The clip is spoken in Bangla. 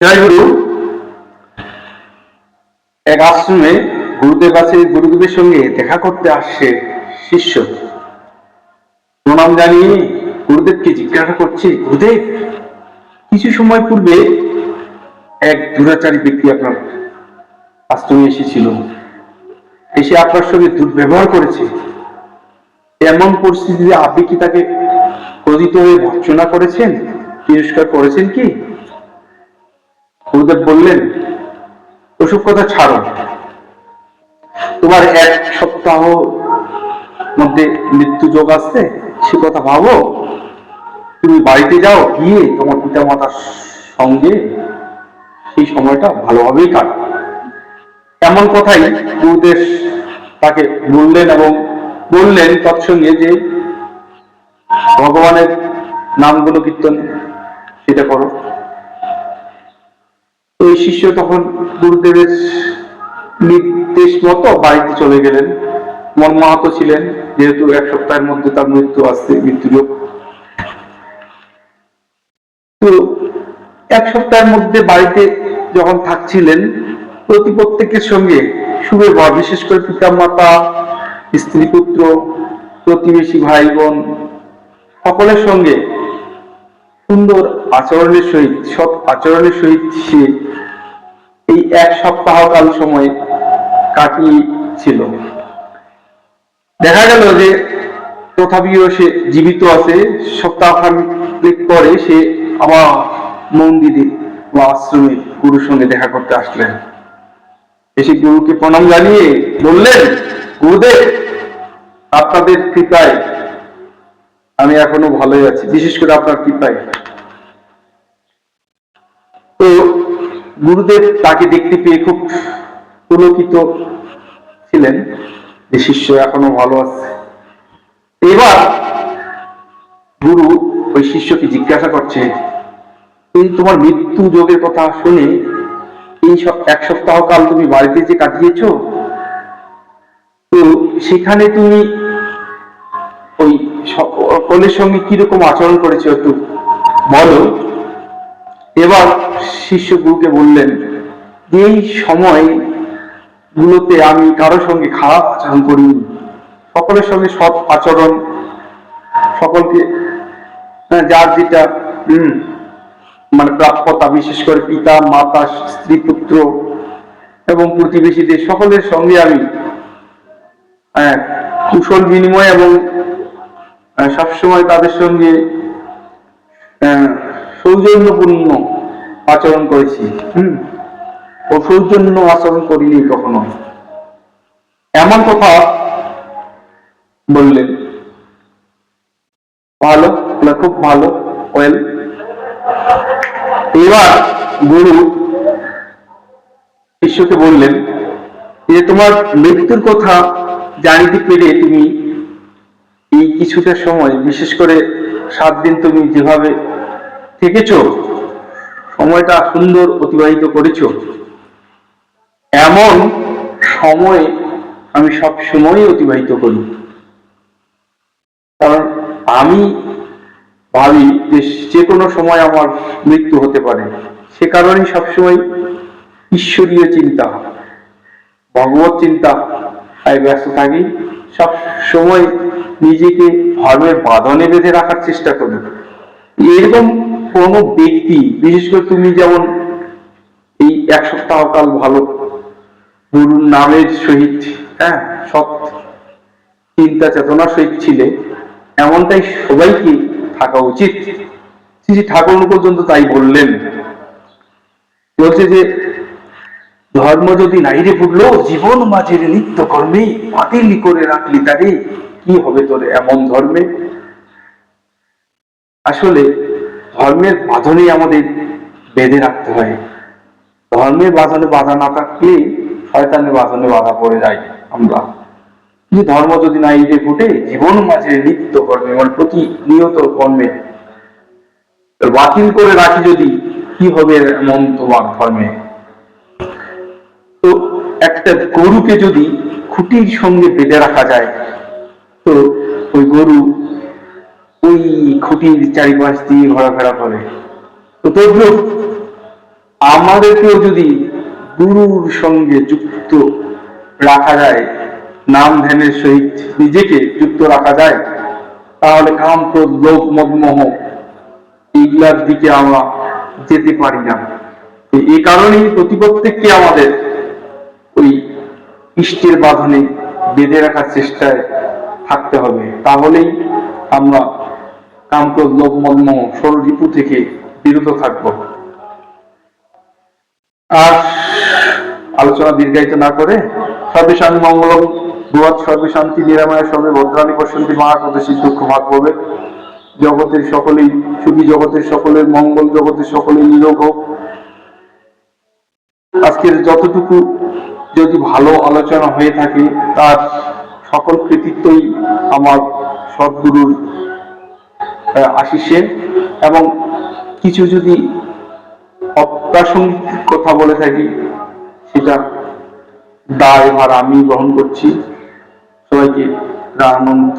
জয় গুরু। এক আশ্রমে গুরুদেব আছে, গুরুদেবের সঙ্গে দেখা করতে আসছে শিষ্য। প্রণাম জানিয়ে গুরুদেবকে জিজ্ঞাসা করছে, গুরুদেব, কিছু সময় পূর্বে এক দুরাচারী ব্যক্তি আপনার আশ্রমে এসেছিল। এসে আপনার সঙ্গে দুর্ব্যবহার করেছে। এমন পরিস্থিতিতে আপনি কি তাকে ক্রোধিত হয়ে ভর্সনা করেছেন? তিরস্কার করেছেন কি? গুরুদেব বললেন, ওসব কথা ছাড়ো। তোমার এক সপ্তাহ মধ্যে মৃত্যু যোগ আসছে, সে কথা ভাবো। তুমি বাড়িতে যাও, গিয়ে তোমার পিতা মাতার সঙ্গে সেই সময়টা ভালোভাবেই কাটো। এমন কথাই গুরুদেব তাকে বললেন এবং বললেন তৎসঙ্গে যে, ভগবানের নামগুলো কীর্তন, সেটা করো। শিষ্য তখন গুরুদেবের নির্দেশ মতো বাড়িতে চলে গেলেন। মনমাহত ছিলেন, যেহেতু এক সপ্তাহের মধ্যে তার মৃত্যু আসছে মৃত্যুযোগ তো এক সপ্তাহের মধ্যে বাড়িতে যখন থাকছিলেন, প্রতি প্রত্যেকের সঙ্গে সুব্যবহার বিশেষ করে পিতা মাতা স্ত্রী পুত্র প্রতিবেশী ভাই বোন সকলের সঙ্গে সুন্দর আচরণের সহিত, সৎ আচরণের সহিত সে এই এক সপ্তাহ কাল সময় কাটিয়েছিল দেখা গেল যে তথাপিও সে জীবিত আছে। সপ্তাহখানেক পরে সে আবার মন্দিরে বা আশ্রমে গুরুর সঙ্গে দেখা করতে আসলেন। এসে গুরুকে প্রণাম জানিয়ে বললেন, গুরুদেব, আপনাদের কৃপায় আমি এখনও ভালোই আছি। বিশেষ করে আপনার কৃপায়। গুরুদেব তাকে দেখতে পেয়ে খুব পুলকিত ছিলেন যে শিষ্য এখনও ভালো আছে। এবার গুরু ওই শিষ্যকে জিজ্ঞাসা করছে, এই তোমার মৃত্যু যোগের কথা শুনে এই সব এক সপ্তাহ কাল তুমি বাড়িতে যে কাটিয়েছ, তো সেখানে তুমি ওই সকলের সঙ্গে কীরকম আচরণ করেছ একটু বলো। এবার শিষ্য গুরুকে বললেন এই সময় গুলোতে আমি কারোর সঙ্গে খারাপ আচরণ করিনি। সকলের সঙ্গে সৎ আচরণ সকলকে হ্যাঁ, যার যেটা মানে প্রাপ্যতা বিশেষ করে পিতা মাতা স্ত্রী পুত্র এবং প্রতিবেশীদের সকলের সঙ্গে আমি হ্যাঁ, কুশল বিনিময় এবং আহ, সবসময় তাদের সঙ্গে সৌজন্যপূর্ণ আচরণ করেছি। হম। ও সৌজন্য আচরণ করিনি কখনো। এমন কথা বললেন। ভালো খুব ভালো। ওয়েল এবার গুরু শিষ্যকে বললেন যে তোমার মৃত্যুর কথা জানিতে পেরে তুমি এই কিছুটা সময় বিশেষ করে সাত দিন তুমি যেভাবে থেকেছ সময়টা সুন্দর অতিবাহিত করেছ। এমন সময় আমি সব সময় অতিবাহিত করি। কারণ আমি ভাবি যে যে কোনো সময় আমার মৃত্যু হতে পারে। সে কারণেই সবসময় ঈশ্বরীয় চিন্তা, ভগবত চিন্তা, তাই ব্যস্ত থাকি। সব সময় নিজেকে ধর্মের বাঁধনে বেঁধে রাখার চেষ্টা করি। এরকম কোন ব্যক্তি, বিশেষ করে তুমি যেমন এই এক সপ্তাহ কাল ভালো গুরুর নামের সহিত হ্যাঁ সৎ চিন্তা চেতনা সহিত ছিলে, এমনটাই সবাইকে থাকা উচিত। শ্রী ঠাকুর পর্যন্ত তাই বললেন। বলছে যে, ধর্ম যদি নাইরে ফুটলো, জীবন মাঝের নিত্য কর্মে বাতিল করে রাখলি তারে, কি হবে তোর এমন ধর্মে? আসলে ধর্মের বাঁধনে আমাদের বেঁধে রাখতে হয়। ধর্মের বাঁধনে বাধা না থাকলে শয়তানের বাঁধনে বাধা পড়ে যায় আমরা। কিন্তু ধর্ম যদি না ইটে ফুটে, জীবন মাঝে নিত্য কর্মে মানে প্রতিনিয়ত কর্মে। বাতিল করে রাখি যদি, কি হবে এমন তোমার ধর্মে? তো একটা গরুকে যদি খুঁটির সঙ্গে বেঁধে রাখা যায়, তো ওই গরু ওই খুঁটির চারিপাশ দিয়ে ঘোরাফেরা করে। তো তদ্রুপ আমাদেরকেও যদি গুরুর সঙ্গে যুক্ত রাখা যায়, নাম ধ্যানের সহিত নিজেকে যুক্ত রাখা যায়, তাহলে কাম ক্রোধ লোভ মদমোহ এইগুলার দিকে আমরা যেতে পারি না। এই কারণেই প্রতি প্রত্যেককে আমাদের ওই ইষ্টের বাঁধনে বেঁধে রাখার চেষ্টায় থাকতে হবে। তাহলেই আমরা কামক্রোধ, লোভ ষোলো থেকে বিরত থাকব। আর আলোচনা দীর্ঘায়িত না করে মঙ্গলম ভুয়াত সর্বশান্তি ভদ্রাণী দুঃখ ভাগ হবে জগতের সকলেই সুখী, জগতের সকলের মঙ্গল, জগতের সকলেই নিরোগ হোক। আজকের যতটুকু যদি ভালো আলোচনা হয়ে থাকে, তার সকল কৃতিত্বই আমার সদ্গুরুর আহ, আশিসে এবং কিছু যদি অপ্রাসঙ্গিক কথা বলে থাকি সেটা দায় ভার আমি গ্রহণ করছি। সবাইকে রানন্ত